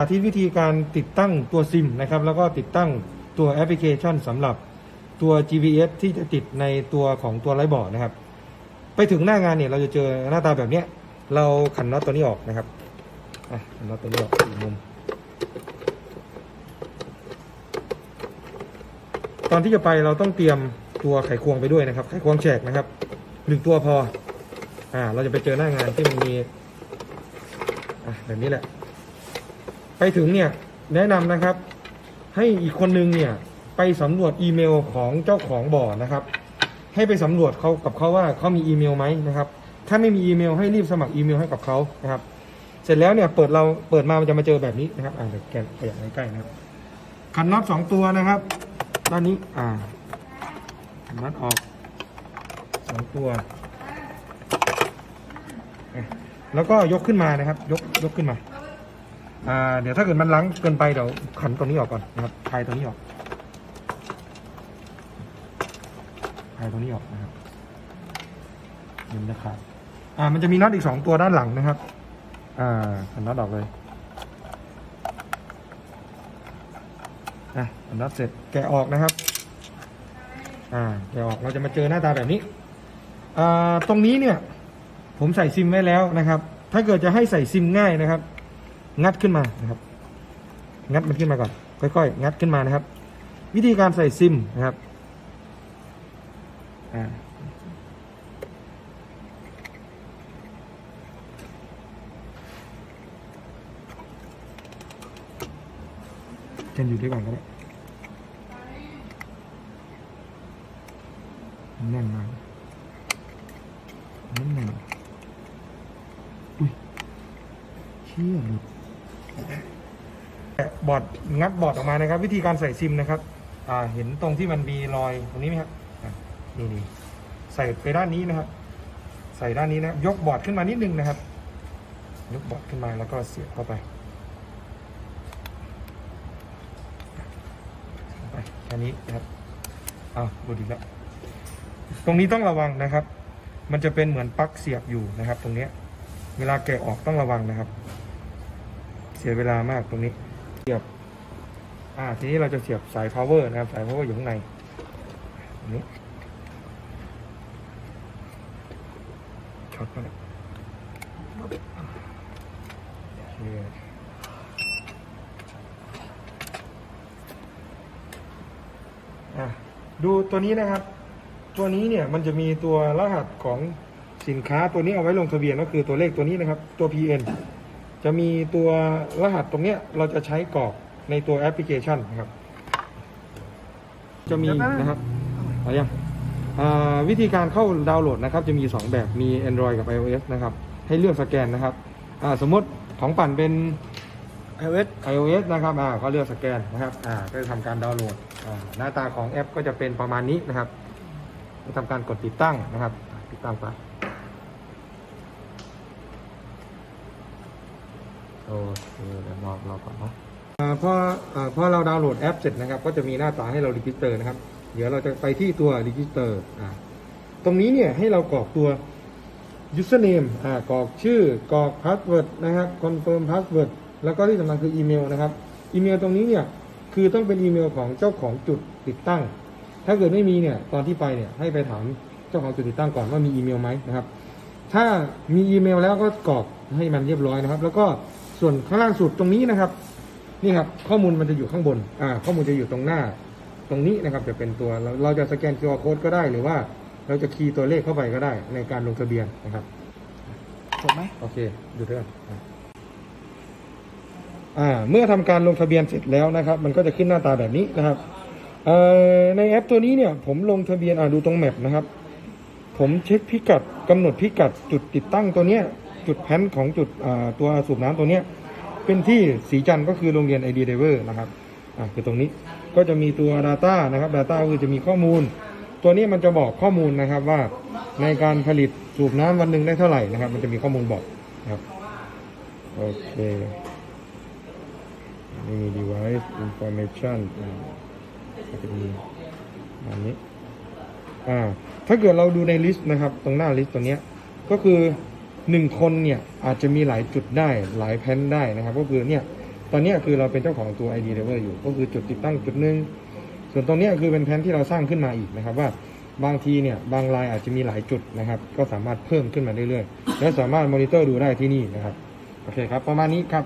สาธิตวิธีการติดตั้งตัวซิมนะครับแล้วก็ติดตั้งตัวแอปพลิเคชันสำหรับตัว GPS ที่จะติดในตัวของตัวไลท์บอร์ดนะครับ ไปถึงหน้างานเนี่ยเราจะเจอหน้าตาแบบนี้เราขันน็อตตัวนี้ออกนะครับอะขันน็อตตัวนี้ออกอีกมุม ตอนที่จะไปเราต้องเตรียมตัวไขควงไปด้วยนะครับ ไขควงแฉกนะครับหนึ่งตัวพออ่าเราจะไปเจอหน้างานที่มันมีอะแบบนี้แหละ ไปถึงเนี่ยแนะนำนะครับ ให้อีกคนนึงเนี่ยไปสำรวจอีเมลของเจ้าของบ่อนะครับ ให้ไปสำรวจเขากับเขาว่าเขามีอีเมลไหมนะครับ ถ้าไม่มีอีเมลให้รีบสมัครอีเมลให้กับเขานะครับ เสร็จแล้วเนี่ยเปิดเราเปิดมามันจะมาเจอแบบนี้นะครับอ่าเดี๋ยวแกนขยับใกล้ๆนะครับขันน็อตสองตัวนะครับ ด้านนี้อ่าขันน็อตออกสองตัว แล้วก็ยกขึ้นมานะครับ ยกยกขึ้นมา อ่าเดี๋ยวถ้าเกิดมันล้างเกินไปเดี๋ยวขันตัวนี้ออกก่อนนะครับคลายตัวนี้ออกคลายตัวนี้ออกนะครับเดี๋ยวมันจะขาดอ่า มันจะมีน็อตอีกสองตัวด้านหลังนะครับ อ่าขันน็อตออกเลยอะขันน็อตเสร็จแกะออกนะครับ อ่าแกะออกเราจะมาเจอหน้าตาแบบนี้อ่าตรงนี้เนี่ย ผมใส่ซิมไว้แล้วนะครับ ถ้าเกิดจะให้ใส่ซิมง่ายนะครับ งัดขึ้นมานะครับ งัดมันขึ้นมาก่อน ค่อย ๆ งัดขึ้นมานะครับ วิธีการใส่ซิมนะครับอ่ากันอยู่ด้วยกันก็ได้แน่นมากแน่นมากอุ้ยเชี่ยหลุด บอร์ดงัดบอร์ดออกมานะครับ วิธีการใส่ซิมนะครับอ่าเห็นตรงที่มันมีรอยตรงนี้ไหมครับนี่นี่ใส่ไปด้านนี้นะครับ ใส่ด้านนี้นะยกบอร์ดขึ้นมานิดนึงนะครับ ยกบอร์ดขึ้นมาแล้วก็เสียบเข้าไปไปแค่นี้นะครับอ้าวดูดีแล้วตรงนี้ต้องระวังนะครับ มันจะเป็นเหมือนปลั๊กเสียบอยู่นะครับ ตรงเนี้ยเวลาแกะออกต้องระวังนะครับ เสียเวลามากตรงนี้ เสียบ อ่า ทีนี้เราจะเสียบสาย power นะครับ สาย power อยู่ข้างในนี้ช็อตเข้าเลยดูตัวนี้นะครับ ตัวนี้เนี่ยมันจะมีตัวรหัสของสินค้าตัวนี้เอาไว้ลงทะเบียนก็คือตัวเลขตัวนี้นะครับ ตัว PN จะมีตัวรหัสตรงเนี้ยเราจะใช้กรอกในตัวแอปพลิเคชันนะครับ จะมีนะครับเอายังอ่าวิธีการเข้าดาวน์โหลดนะครับ จะมี 2 แบบมี Android กับ iOS นะครับ ให้เลือกสแกนนะครับอ่าสมมติของปั่นเป็น iOS iOS นะครับอ่าก็เลือกสแกนนะครับอ่าก็จะทำการดาวน์โหลดอ่าหน้าตาของแอปก็จะเป็นประมาณนี้นะครับจะทำการกดติดตั้งนะครับ ติดตั้งไป โอเคเดี๋ยวรอรอก่อนนะอ่าพออ่าพอเราดาวน์โหลดแอปเสร็จนะครับ ก็จะมีหน้าตาให้เรารีจิสเตอร์นะครับ เดี๋ยวเราจะไปที่ตัวรีจิสเตอร์อ่าตรงนี้เนี่ยให้เรากรอกตัว username อ่ากรอกชื่อกรอก password นะครับ confirm password แล้วก็ที่สำคัญคืออีเมลนะครับ อีเมลตรงนี้เนี่ยคือต้องเป็นอีเมลของเจ้าของจุดติดตั้ง ถ้าเกิดไม่มีเนี่ยตอนที่ไปเนี่ยให้ไปถามเจ้าของจุดติดตั้งก่อนว่ามีอีเมลไหมนะครับ ถ้ามีอีเมลแล้วก็กรอกให้มันเรียบร้อยนะครับ แล้วก็ ส่วนข้างล่างสุดตรงนี้นะครับ นี่ครับข้อมูลมันจะอยู่ข้างบนอ่าข้อมูลจะอยู่ตรงหน้าตรงนี้นะครับจะเป็นตัวเราเราจะสแกน QR code ก็ได้หรือว่า เราจะคีย์ตัวเลขเข้าไปก็ได้ในการลงทะเบียนนะครับจบไหมโอเคดูด้วยกันอะอ่าเมื่อทำการลงทะเบียนเสร็จแล้วนะครับ มันก็จะขึ้นหน้าตาแบบนี้นะครับเอ่อในแอปตัวนี้เนี่ย ผมลงทะเบียนอ่าดูตรงแมปนะครับ ผมเช็คพิกัดกำหนดพิกัดจุดติดตั้งตัวเนี้ยจุดแพนของจุดอ่าตัวสูบน้ำตัวเนี้ย เป็นที่สีจันทร์ก็คือโรงเรียน ID Diver นะครับอ่าคือตรงนี้ก็จะมีตัว Data นะครับ Data คือจะมีข้อมูล ตัวนี้มันจะบอกข้อมูลนะครับว่าในการผลิตสูบน้ำวันหนึ่งได้เท่าไหร่นะครับ มันจะมีข้อมูลบอกนะครับโอเคนี่มี device information อ่าก็จะมีอันนี้อ่าถ้าเกิดเราดูในลิสต์นะครับ ตรงหน้าลิสต์ตรงเนี้ยก็คือ หนึ่งคนเนี่ยอาจจะมีหลายจุดได้หลายแพนได้นะครับ ก็คือเนี่ยตอนนี้คือเราเป็นเจ้าของตัว ID Driver อยู่ ก็คือจุดติดตั้งจุดหนึ่งส่วนตรงนี้คือเป็นแพนที่เราสร้างขึ้นมาอีกนะครับ ว่าบางทีเนี่ยบางรายอาจจะมีหลายจุดนะครับ ก็สามารถเพิ่มขึ้นมาเรื่อยๆและสามารถมอนิเตอร์ดูได้ที่นี่นะครับโอเคครับ ประมาณนี้ครับ